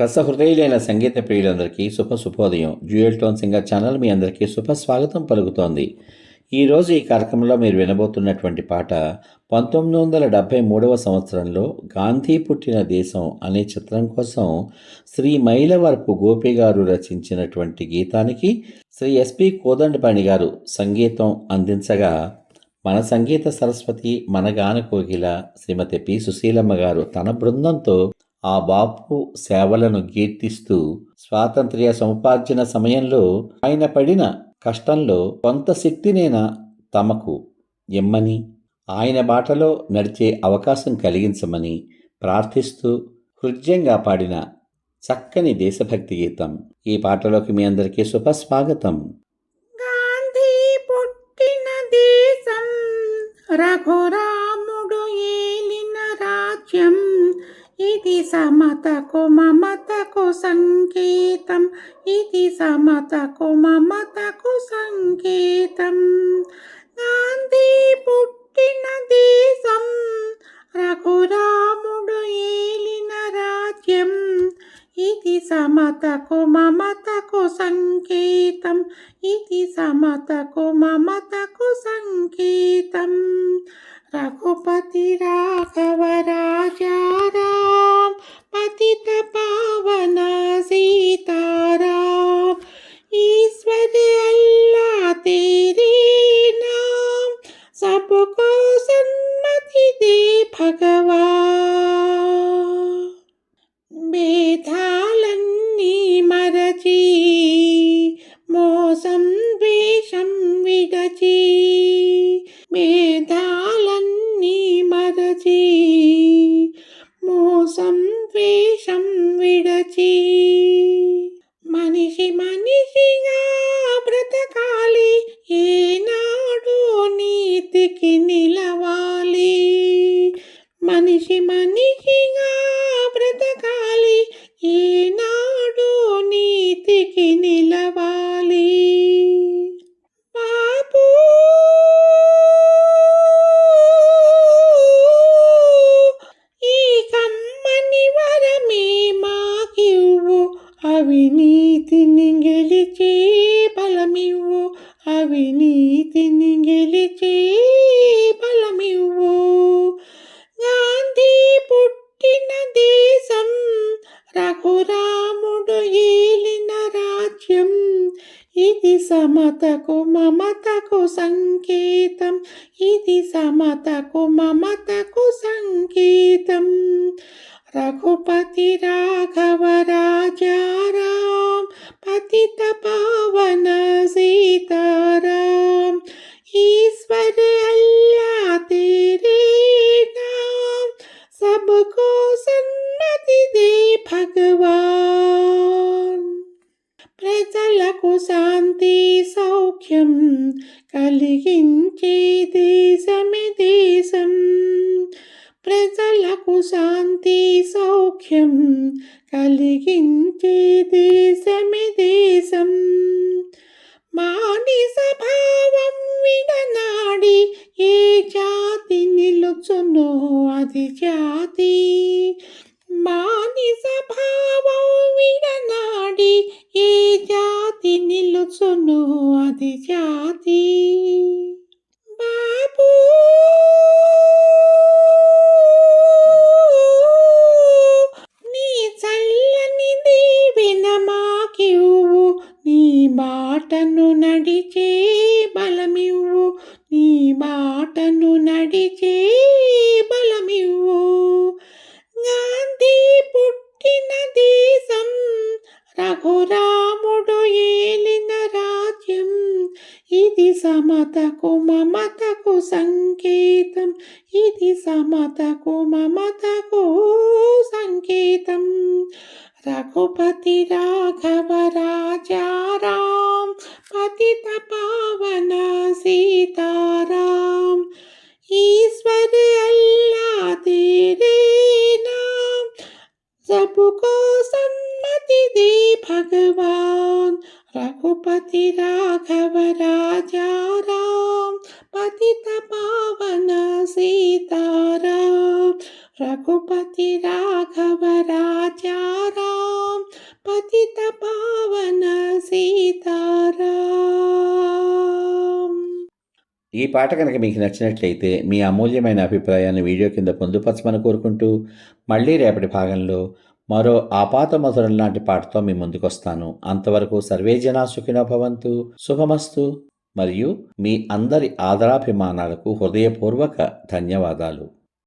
రసహృదయులైన సంగీత ప్రియులందరికీ శుభ శుభోదయం. జ్యూయల్ టోన్ సింగర్ ఛానల్ మీ అందరికీ శుభ స్వాగతం పలుకుతోంది. ఈరోజు ఈ కార్యక్రమంలో మీరు వినబోతున్నటువంటి పాట పంతొమ్మిది వందల డెబ్భై మూడవ సంవత్సరంలో గాంధీ పుట్టిన దేశం అనే చిత్రం కోసం శ్రీ మైలవరపు గోపి గారు రచించినటువంటి గీతానికి శ్రీ ఎస్పి కోదండపాణి గారు సంగీతం అందించగా మన సంగీత సరస్వతి మన గాన కోకిల శ్రీమతి పి సుశీలమ్మ గారు తన బృందంతో ఆ బాపు సేవలను కీర్తిస్తూ స్వాతంత్ర్య సముపార్జన సమయంలో ఆయన పడిన కష్టంలో కొంత శక్తినైనా తమకు ఇమ్మని ఆయన బాటలో నడిచే అవకాశం కలిగించమని ప్రార్థిస్తూ హృదయంగా పాడిన చక్కని దేశభక్తి గీతం. ఈ పాటలోకి మీ అందరికీ శుభస్వాగతం. గాంధీ పుట్టిన దేశం రఘురాముడు ఏలిన రాజ్యం సమతకు మమతకు సంకేతం ఇది సమతకు మమతకు సంకేతం గాంధీ పుట్టిన దేశం రఘురాముడు ఏలిన రాజ్యం ఇది సమతకు మమతకు సంకేతం ఇది సమతకు మమతకు సంకేతం రఘుపతి భేదాలన్నీ మరచి మోసం ద్వేషం విడచి మనిషి మనిషిగా బ్రతకాలి ఏనాడు నీతికి నిలవాలి. మనిషి మనిషి గెలిచే బలమివ్వు అవినీతిని గెలిచి బలమివ్వు. గాంధీ పుట్టిన దేశం రఘురాముడు ఏలిన రాజ్యం. ఇది సమతకు మమతకు సంకేతం ఇది సమతకు మమతకు సంకేతం. రఘుపతి రాఘవరా పతిత పావన सीताराम ईश्वर अल्लाह तेरे नाम सबको सन्मति दे भगवान ప్రజలకు శాంతి సౌఖ్యం కలిగించే ప్రజలకు శాంతి సౌఖ్యం కలిగించే దేశమి దేశం. మాని స్వభావం విడనాడి ఏ జాతి నిలుచునో అది జాతి. మాని బాటను నడిచే బలమివ్వు. నీ బాటను నడిచే బలమివ్వు. గాంధీ పుట్టిన దేశం రఘురాముడు ఏలిన రాజ్యం. ఇది సమతకు మమతకు సంకేతం. ఇది సమతకు మమతకు సంకేతం. రఘుపతి రాఘవ రాజారాం पतितपावना सीताराम ईश्वर अल्लाह तेरे नाम सबको सम्मति दे भगवान्। रघुपति राघव राजा राम पतित पावन सीताराम रघुपति राघव राजा राम पतित पावन ఈ పాట కనుక మీకు నచ్చినట్లయితే మీ అమూల్యమైన అభిప్రాయాన్ని వీడియో కింద పొందుపరచమని కోరుకుంటూ మళ్ళీ రేపటి భాగంలో మరో ఆపాత మధురం లాంటి పాటతో మీ ముందుకొస్తాను. అంతవరకు సర్వే జనా సుఖినో భవంతు. శుభమస్తు. మరియు మీ అందరి ఆదరాభిమానాలకు హృదయపూర్వక ధన్యవాదాలు.